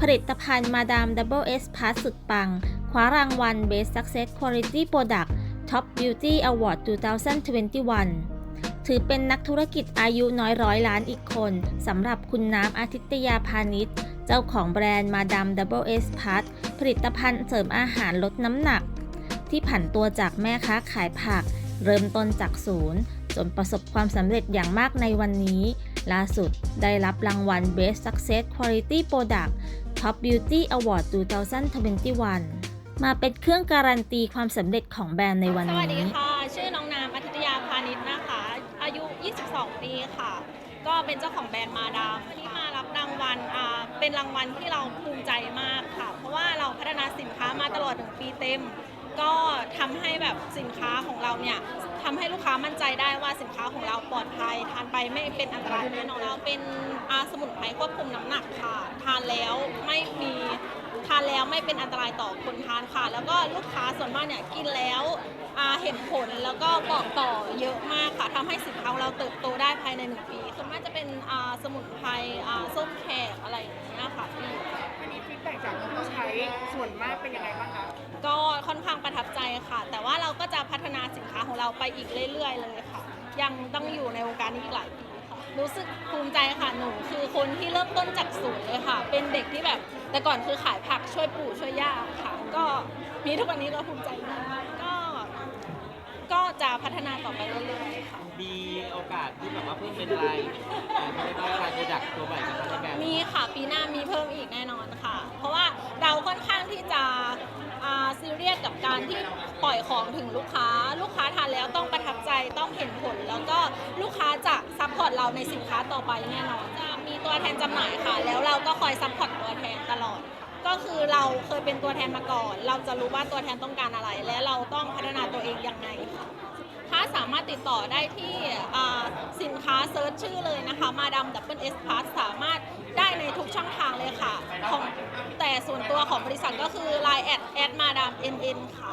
ผลิตภัณฑ์มาดาม Double S Plus สุดปัง คว้ารางวัล Best Success Quality Product Top Beauty Award 2021 ถือเป็นนักธุรกิจอายุน้อยร้อยล้านอีกคนสำหรับคุณน้ำอาทิตยาพาณิชย์เจ้าของแบรนด์มาดาม Double S Plus ผลิตภัณฑ์เสริมอาหารลดน้ำหนัก ที่ผันตัวจากแม่ค้าขายผัก เริ่มต้นจากศูนย์จนประสบความสำเร็จอย่างมากในวันนี้ ล่าสุดได้รับรางวัล Best Success Quality Product Top Beauty Award 2021 มาเป็นเครื่องการันตีความสำเร็จของแบรนด์ในวันนี้ สวัสดีค่ะ ชื่อน้องน้ำอาทิตยาพาณิชย์นะคะ อายุ 22 ปีค่ะ ก็เป็นเจ้าของแบรนด์มาดามวันนี้มารับรางวัลเป็นรางวัลที่เราภูมิใจมากค่ะ เพราะว่าเราพัฒนาสินค้ามาตลอด 1 ปีเต็ม ก็ทำให้แบบสินค้าของเราเนี่ยทำให้ลูกค้ามั่นใจได้ว่าสินค้าของเราปลอดภัย ทานไปไม่เป็นอันตรายแน่นอนเราเป็นอาสมุนไพรควบคุมน้ำหนักค่ะ ทานแล้วไม่มีทานแล้วไม่เป็นอันตรายต่อคนทานค่ะ แล้วก็ลูกค้าส่วนมากเนี่ยกินแล้วอ่าเห็นผลแล้วก็บอกต่อเยอะมากค่ะทำให้สินค้าเราเติบโตได้ภายในหนึ่งปีส่วนมากจะเป็นอ่าสมุนไพรอ่าส้มแขกอะไรอย่างเงี้ยค่ะพี่ อันนี้ฟีดแบ็กจากผู้ใช้ ส่วนมากเป็นยังไงบ้างคะก็ค่อนข้างประทับใจค่ะ แต่ว่าเราก็จะพัฒนาสินค้าของเราไปอีกเรื่อย ๆ เลยค่ะ ยังต้องอยู่ในวงการนี้อีกหลายปีค่ะ รู้สึกภูมิใจค่ะหนูคือคนที่เริ่มต้นจากศูนย์เลยค่ะ เป็นเด็กที่แบบ แต่ก่อนคือขายผักช่วยปู่ช่วยย่าค่ะ ก็มีทุกวันนี้ก็ภูมิใจมากก็ ก็จะพัฒนาต่อไปเรื่อยๆค่ะ มีโอกาสที่แบบว่าเพิ่มเป็นอะไรไม่ได้ว่าอะไรจะดักตัวใหม่กับทางแบรนด์มีค่ะปีหน้ามีเพิ่มอีกแน่นอน อนข้างที่จะซีเรียสกับการที่ปล่อยของถึงลูกค้า ลูกค้าทานแล้วต้องประทับใจต้องเห็นผล แล้วก็ลูกค้าจะซัพพอร์ตเราในสินค้าต่อไปแน่นอนจะมีตัวแทนจำหน่ายค่ะ แล้วเราก็คอยซัพพอร์ตตัวแทนตลอด ก็คือเราเคยเป็นตัวแทนมาก่อน เราจะรู้ว่าตัวแทนต้องการอะไร และเราต้องพัฒนาตัวเองยังไงค่ะถ้าสามารถติดต่อได้ที่สินค้าเซิร์ชชื่อเลยนะคะ มาดามดับเบิลเอสพาสสามารถได้ในทุกช่องทางเลยค่ะของ ส่วนตัวของบริษัทก็คือ Line แอดแอดมาดามเอ็นเอ็นค่ะ